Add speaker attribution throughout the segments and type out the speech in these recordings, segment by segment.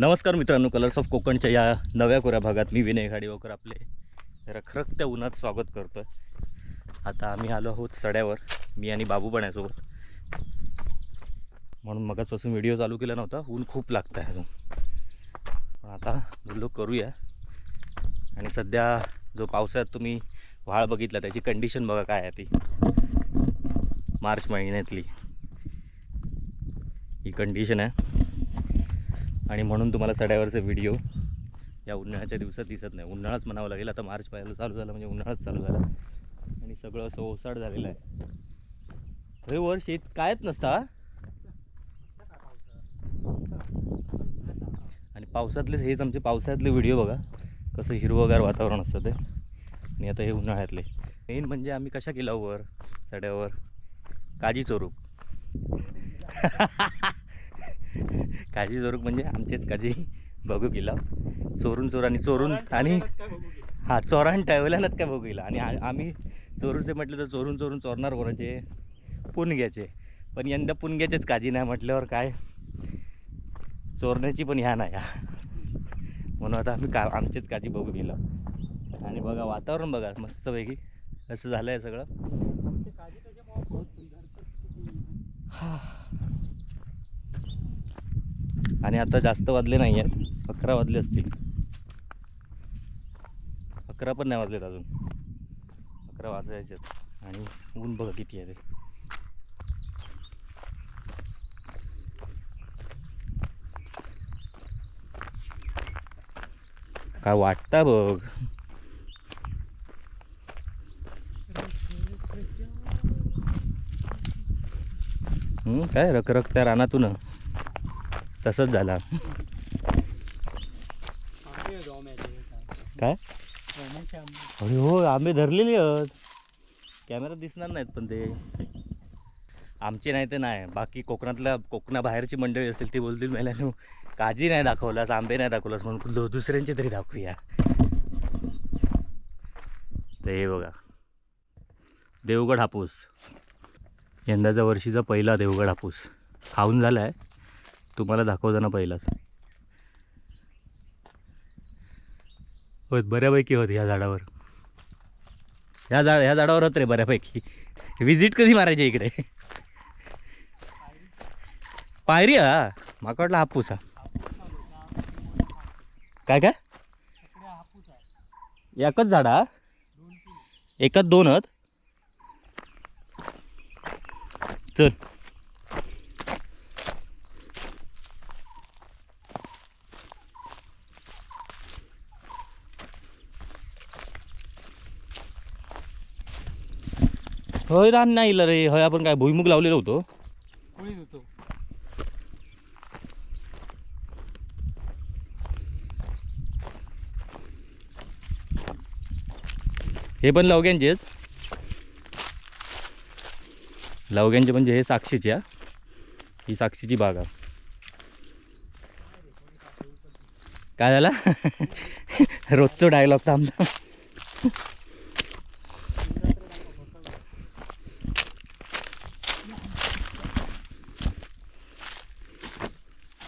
Speaker 1: नमस्कार मित्रांनो colours of कोकणच्या या नव्या कोऱ्या भागात मी विनय खाडीवकर आपले रखरखत्या उन्हात स्वागत करतो आहे आता आम्ही आलो आहोत सड्यावर मी आणि बाबू पण म्हणून मगाचपासून व्हिडिओ चालू केला नव्हता ऊन खूप लागतं आहे अजून. पण आता बोललो करूया. आणि सध्या जो पावसाळ्यात तुम्ही व्हाळ बघितला त्याची कंडिशन बघा काय आहे ती. मार्च महिन्यातली. ही कंडिशन आहे. आणि म्हणून तुम्हाला सड्यावरचे व्हिडिओ या उन्हाळ्याच्या दिवसात दिसत नाही. उन्हाळाच म्हणावं लागेल. आता मार्च पाहायला चालू झाला म्हणजे उन्हाळाच चालू झाला. आणि सगळं असं ओसाड झालेलं आहे. हे वर शेत कायच नसता आणि पावसातलेच हेच आमचे पावसाळ्यातले व्हिडिओ बघा. कसं हिरवगार वातावरण असतं ते. आणि आता हे उन्हाळ्यातले. मेन म्हणजे आम्ही कशा केला वर? सड्यावर. काजी चोरूक काजी चोरूक म्हणजे आमचेच काजी बघू गेला. चोरून चोरांनी चोरून आणि हा चोरान ठेवल्यानंच काय बघू गेला. आणि आम्ही चोरूचे म्हटलं तर चोरून चोरून चोरणार कोणाचे? पुणग्याचे. पण यंदा पुणग्याचेच काजी नाही म्हटल्यावर काय? चोरण्याची पण ह्या नाही. हा. म्हणून आता आम्ही का आमचेच काजी बघू गेलो. आणि बघा वातावरण बघा मस्तपैकी. असं झालं आहे. सगळं हा. आणि आता जास्त वाजले नाही आहेत. अकरा वाजले असतील. अकरा पण नाही वाजलेत अजून. अकरा वाजायचे आहेत. आणि ऊन बघा किती आहे ते. काय वाटतं बघ. काय रखरखत्या रानातून? तसंच झाला. काय? अरे हो आंबे धरलेले आहेत. कॅमेरा दिसणार नाहीत पण ते. आमचे नाही तर नाही. बाकी कोकणातल्या कोकणाबाहेरची मंडळी असतील ती बोलतील मला काजी नाही दाखवलास आंबे नाही दाखवलास म्हणून दुसऱ्यांचे तरी दाखवूया. तर हे बघा. देवगड हापूस. यंदाच्या वर्षीचा पहिला देवगड हापूस. खाऊन झाला आहे तुम्हाला दाखवताना पहिलाच. होत बऱ्यापैकी होत ह्या झाडावर. ह्या झाड ह्या झाडावर होत रे बऱ्यापैकी. व्हिजिट कधी मारायची इकडे? पायरी हा? माका वाटला हापूस हा. काय काय? एकच झाड हा? एकच दोन चल. होय रान नाही इला रे. होय आपण काय भुईमुग लावलेलो होतो? हे पण लवग्यांचेच लवग्यांचे म्हणजे हे साक्षीचे हा. ही साक्षीची बाग आहे. काय झाला? रोजचं डायलॉग तर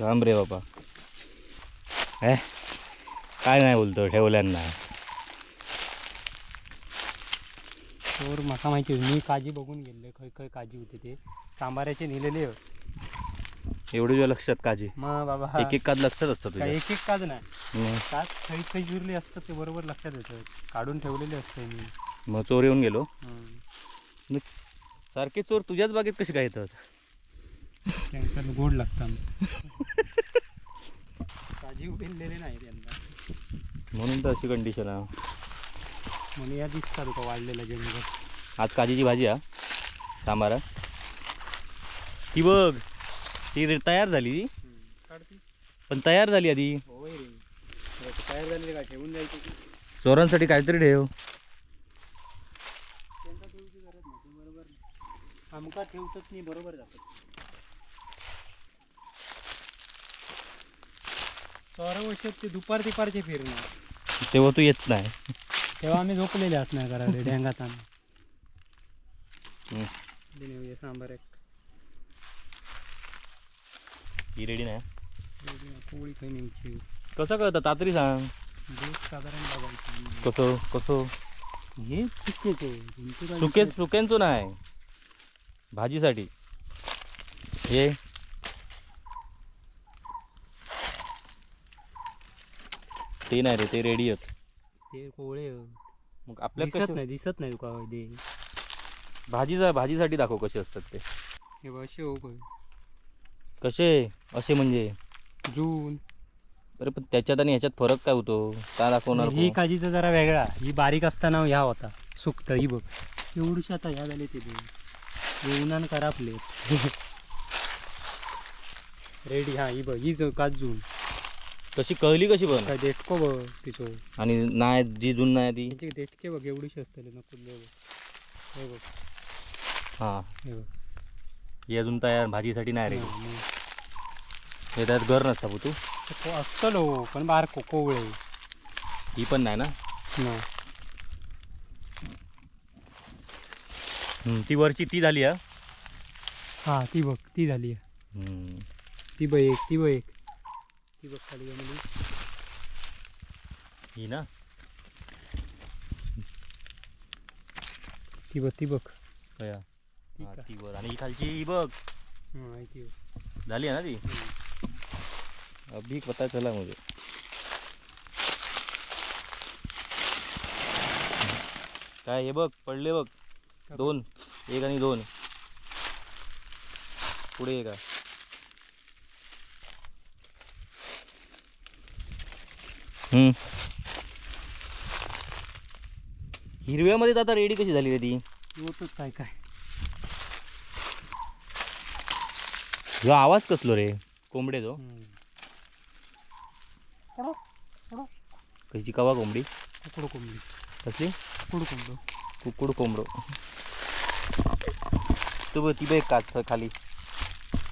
Speaker 1: थांब रे बाबा हे काय नाही बोलतो ठेवल्यांना.
Speaker 2: तर म्हाका माहिती होती मी काजी बघून गेले खंय खंय काजी होते ते. सांबाऱ्याचे नेलेले
Speaker 1: एवढं तुझ्या लक्षात काजी?
Speaker 2: मग बाबा.
Speaker 1: एक एक काज लक्षात असतं तुझ्या?
Speaker 2: एक एक काज नाही.
Speaker 1: मग-
Speaker 2: काच खै खै जुरले असतात ते बरोबर लक्षात येतं. काढून ठेवलेले असते मी.
Speaker 1: मग चोर येऊन गेलो. सारखे चोर तुझ्याच बागेत कसे काय येतात?
Speaker 2: त्यांच्यात गोड लागतात काजी उभिलेले नाही त्यांना.
Speaker 1: म्हणून तर अशी कंडिशन आहे.
Speaker 2: म्हणून या दिसतात का वाढलेला जंगल.
Speaker 1: आज काजीची भाजी हा सांबारा ती बघ ती रे- तयार झाली. ती.
Speaker 2: काढती.
Speaker 1: पण तयार झाली आधी.
Speaker 2: होय रे. तयार झालेले का? ठेवून जायचे की
Speaker 1: चोरांसाठी काहीतरी ठेव.
Speaker 2: त्यांचा ठेवची गरज नाही ते बरोबर आमका ठेवतच नाही बरोबर जातात चौरा वर्षात ते दुपार दुपारचे फिरणार.
Speaker 1: तेव्हा तू येत नाही.
Speaker 2: तेव्हा आम्ही झोपलेले असणार घराकडे ढेंगात आम्ही.
Speaker 1: हम्म.
Speaker 2: सांबार एक.
Speaker 1: ही रेडी नाही
Speaker 2: पोळी काही नेमची
Speaker 1: कसं कळतं? तातरी सांग.
Speaker 2: देश साधारण बघायची
Speaker 1: कसं कसं?
Speaker 2: हे चुकीच आहे तुमचं काय
Speaker 1: सुके
Speaker 2: विषय-
Speaker 1: सुक्यांचो नाही. भाजीसाठी. हे ते नाही रे ते रेडी आहेत.
Speaker 2: ते कोवळे.
Speaker 1: मग आपल्या
Speaker 2: दिसत
Speaker 1: कसं?
Speaker 2: नाही दिसत नाही तुका ते?
Speaker 1: भाजीचा भाजीसाठी दाखव कसे असतात ते.
Speaker 2: हे बघ, असे हो काय
Speaker 1: कसे? असे म्हणजे?
Speaker 2: जून.
Speaker 1: अरे पण त्याच्यात आणि ह्याच्यात फरक काय होतो? काय दाखवणार
Speaker 2: ही? काजीचा जरा वेगळा. ही बारीक असताना ह्या होता. सुकत ही बघ. एवढीशी आता ह्या झाले ते येऊन करापले रेडी हा ही बघ ही जो काजून
Speaker 1: कशी कळली कशी पण?
Speaker 2: काय देटको बघ तिचो.
Speaker 1: आणि नाही जी जून नाही ती?
Speaker 2: त्यांची देटके बघ एवढीशी असतले नको बघ. हे बघ.
Speaker 1: हा.
Speaker 2: हे बघ.
Speaker 1: ही अजून तयार भाजीसाठी नाही रे.
Speaker 2: हा.
Speaker 1: हे त्यात घर नसता तू
Speaker 2: ते को- असतलो पण बार को कोवळे.
Speaker 1: ही पण नाही ना?
Speaker 2: न.
Speaker 1: हम्म, ती वरची ती झाली हा?
Speaker 2: हा ती बघ ती झाली.
Speaker 1: हम्म.
Speaker 2: ती बघ एक ती बघ एक. ती बघ खाली गेली
Speaker 1: ही ना?
Speaker 2: ती बघ ती बघ.
Speaker 1: कया?
Speaker 2: ती का?
Speaker 1: वर आणि ही खालची ही बघ. झाली आहे ना ती. अभी पता चला मुझे. काय हे बघ पडले बघ. दोन. एक आणि दोन. पुढे एक आहे. हम्म हिरव्यामध्येच आता रेडी कशी झाली रे ती?
Speaker 2: होतच काय काय.
Speaker 1: ह्यो आवाज कसलो रे? कोंबडे तो. कशी कवा कोंबडी?
Speaker 2: कुकडं कोंबडी.
Speaker 1: कसली?
Speaker 2: कुकडं कोंबडं.
Speaker 1: कुकुड कोंबडो. तू बघ ती बघ काच खाली.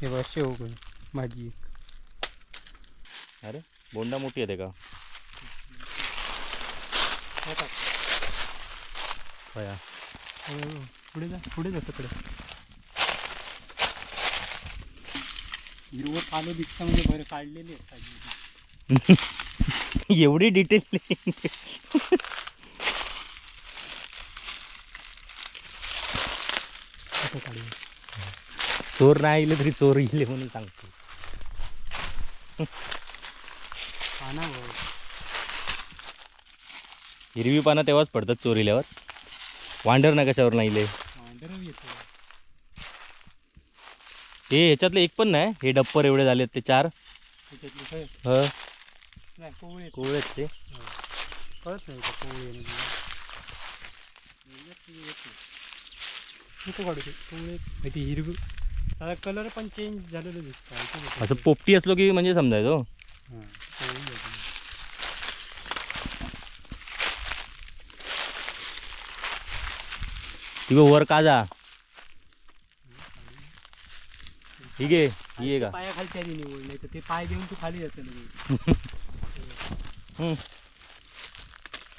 Speaker 2: हे बघ शेव भाजी
Speaker 1: अरे बोंडा मोठी येते का? कया
Speaker 2: पुढे जा पुढे जा तिकडे. हिरवं पालं दिसतं म्हणजे बरं काढलेली
Speaker 1: एवढी डिटेल चोर नाही आले तरी चोर गेले म्हणून सांगतो.
Speaker 2: पाना बघ
Speaker 1: हिरवी पानं तेव्हाच पडतात चोरील्यावर वांडर ना कशावर नाही हे ह्याच्यातले एक पण नाही हे डप्पर एवढे झालेत ते चार. ह.
Speaker 2: कोवळे
Speaker 1: ते.
Speaker 2: हो. कळत नाही कोवळे हिरवी. कलर पण चेंज झालेलं दिसतं.
Speaker 1: असं पोपटी असलो की म्हणजे समजायचो
Speaker 2: हां, कोवळी आहे ती.
Speaker 1: ती बघ वर काजा ठीक आहे ही आहे का?
Speaker 2: पायाखालची आधी निवड नाही तर ते पाय घेऊन तू खाली जातं.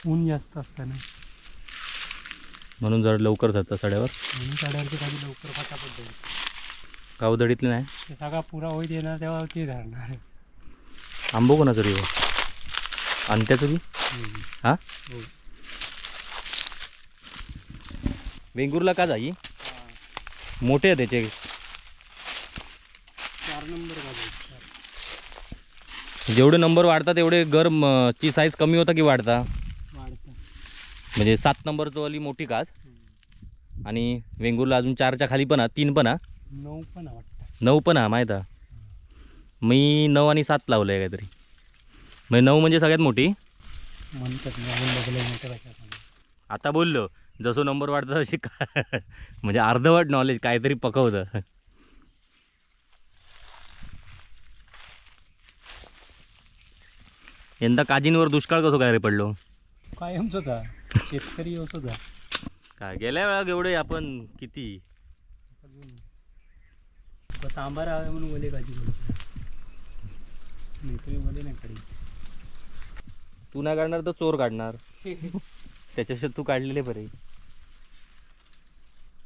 Speaker 2: ऊन जास्त असतं ना.
Speaker 1: म्हणून जरा लवकर जातं साड्यावर.
Speaker 2: म्हणून साड्यावरची खाली लवकर फटाफट जाईल
Speaker 1: गावदडीतले नाही?
Speaker 2: ते सगळा पुरा होईत येणार तेव्हा ते धरणार.
Speaker 1: आंबो कोणाचं रे अंत्याचं बी?
Speaker 2: हम्म.
Speaker 1: हा?
Speaker 2: हो.
Speaker 1: वेंगुर्ला का जाई. मोठे आहे त्याचे.
Speaker 2: चार नंबर.
Speaker 1: जेवढे नंबर वाढतात तेवढे गरम अं, ची साईज कमी होता की वाढता? म्हणजे सात नंबरचं वाली मोठी काच
Speaker 2: हम्म.
Speaker 1: आणि वेंगुर्ला अजून चारच्या खाली पण हा तीन पण हा
Speaker 2: नऊ पण वाटतं.
Speaker 1: नऊ पण हा माहीत हा मी नऊ आणि सात लावलं आहे काहीतरी. म्हणजे नऊ म्हणजे सगळ्यात मोठी?
Speaker 2: म्हणतात नवीन बघलं मोठं कशा
Speaker 1: आता बोललो. जसं नंबर वाढतं तशी का म्हणजे अर्धवट नॉलेज काहीतरी पकवतं. यंदा काजींवर दुष्काळ कसं काय रे पडलो?
Speaker 2: कायमच होता शेतकरी होत
Speaker 1: काय गेल्या वेळा एवढे आपण किती?
Speaker 2: सांबार हवे म्हणून ओले काजी नाही काढी
Speaker 1: तू नाही काढणार तर चोर काढणार. त्याच्याशी तू काढलेले बरे.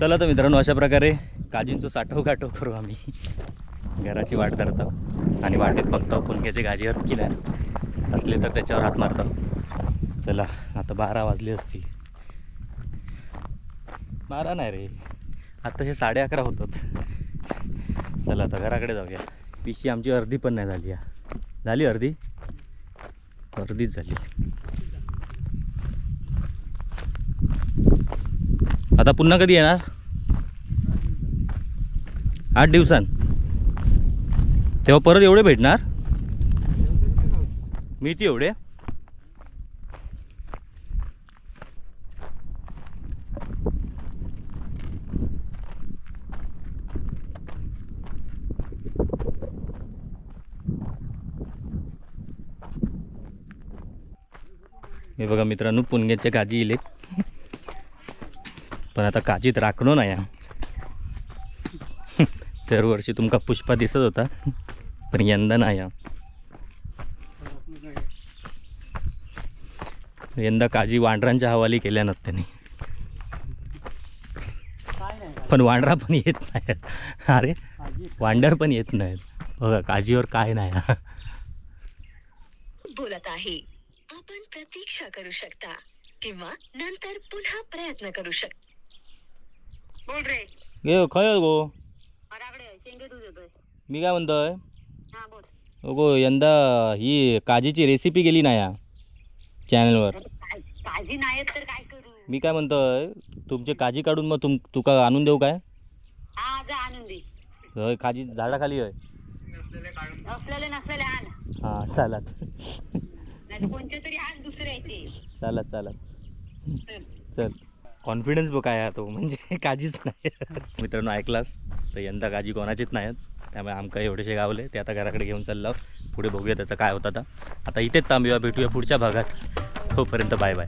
Speaker 1: चला तर मित्रांनो अशा प्रकारे काजींचं साठव गाठव करू आम्ही. घराची वाट धरतो आणि वाटेत बघतो पुणक्याचे गाजी आहेत. की नाही असले तर त्याच्यावर हात मारतो. चला आता बारा वाजले असतील. बारा नाही रे. आता हे साडे अकरा होतात. चला आता घराकडे जाऊया. पिशी आमची अर्धी पण नाही झाली झाली अर्धी? अर्धीच झाली. आता पुन्हा कधी येणार? आठ दिवसां तेव्हा परत एवढे भेटणार? मी ती एवढे? हे बघा मित्रांनो पुणग्याच्या गाजी इलेत. पण आता काजीत राखलो नाही हा. दरवर्षी तुमका पुष्पा दिसत होता पण यंदा नाही हा. यंदा काजी वांढरांच्या हवाली केल्या नात त्यांनी. पण वांढरा पण येत नाही अरे वांडर पण येत नाहीत. बघा काजीवर काय नाही.
Speaker 3: बोलत आहे. आपण प्रतीक्षा करू शकता किंवा नंतर पुन्हा प्रयत्न करू शकता. बोल रे
Speaker 1: गे खय गो?
Speaker 3: मराकडे शेंगे दूध येतोय
Speaker 1: मी काय म्हणतोय?
Speaker 3: हा बोल.
Speaker 1: गो यंदा ही काजीची रेसिपी गेली नाही या चॅनलवर
Speaker 3: काळजी नाही तर काय करू?
Speaker 1: मी काय म्हणतोय तुमचे काजी काढून मग तुम तुका आणून देऊ काय?
Speaker 3: हा जा आनंदी
Speaker 1: होय काजी झाडाखाली होय.
Speaker 3: असलेले नसलेले आण.
Speaker 1: हां चालत.
Speaker 3: नाही कोणते तरी आण दुसरे येते
Speaker 1: चालत. चालत चल. कॉन्फिडन्स बघ काय आहे तो म्हणजे काजीच नाही. मित्रांनो ऐकलास? तर यंदा काजी कोणाचीच नाहीत त्यामुळे आमका एवढेसे गावले. ते आता घराकडे घेऊन चाललो. पुढे बघूया त्याचं काय होतं आता. आता इथेच थांबूया भेटूया पुढच्या भागात. तोपर्यंत बाय बाय.